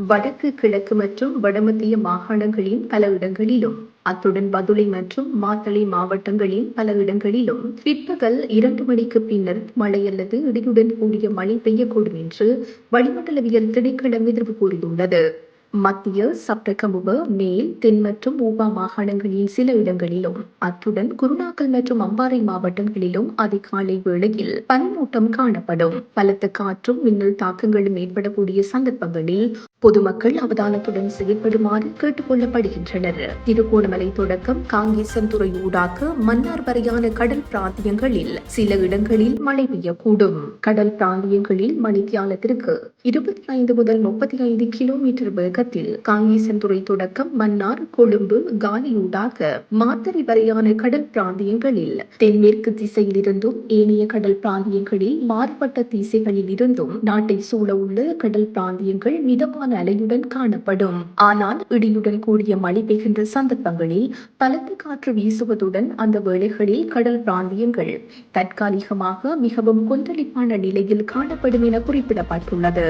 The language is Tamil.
வடக்கு கிழக்கு மற்றும் வடமத்திய மாகாணங்களின் பல இடங்களிலும் அத்துடன் பதுளை மற்றும் மாத்தளை மாவட்டங்களின் பல இடங்களிலும் பிற்பகல் இரண்டு மணிக்கு பின்னர் மழை அல்லது இடியுடன் கூடிய மழை பெய்யக்கூடும் என்று வளிமண்டலவியல் திணைக்களம் எதிர்ப்பு கூறியுள்ளது. மத்திய சப்தகமுப மேல் தென் மற்றும் ஊபா மாகாணங்களில் சில இடங்களிலும் அத்துடன் குருணாக்கல் மற்றும் அம்பாறை மாவட்டங்களிலும் அதிகாலை வேளையில் பனிமூட்டம் காணப்படும். பலத்த காற்றும் மின்னல் தாக்கங்களும் ஏற்படக்கூடிய சந்தர்ப்பங்களில் பொதுமக்கள் அவதானத்துடன் செயல்படுமாறு கேட்டுக் கொள்ளப்படுகின்றனர் திருகோணமலை தொடக்கம் காங்கேசன்துறை ஊடாக மன்னார் வரையான கடல் பிராந்தியங்களில் சில இடங்களில் மழை பெய்யக்கூடும். கடல் பிராந்தியங்களில் மணித்தியாலத்திற்கு இருபத்தி ஐந்து முதல் முப்பத்தி ஐந்து கிலோமீட்டர் வேகத்தில் காங்கேசன்துறை தொடக்கம் மன்னார் கொழும்பு காலியூடாக மாத்தறை வரையான கடல் பிராந்தியங்களில். தென்மேற்கு திசையில் இருந்தும் ஏனைய கடல் பிராந்தியங்களில் மாறுபட்ட திசைகளில் இருந்தும் நாட்டை சூழ உள்ள கடல் பிராந்தியங்கள் மிதமான அலையுடன் காணப்படும். ஆனால் இடியுடன் கூடிய மழை பெய்கின்ற சந்தர்ப்பங்களில் பலத்த காற்று வீசுவதுடன் அந்த வேளைகளில் கடல் பிராந்தியங்கள் தற்காலிகமாக மிகவும் கொந்தளிப்பான நிலையில் காணப்படும் என குறிப்பிடப்பட்டுள்ளது.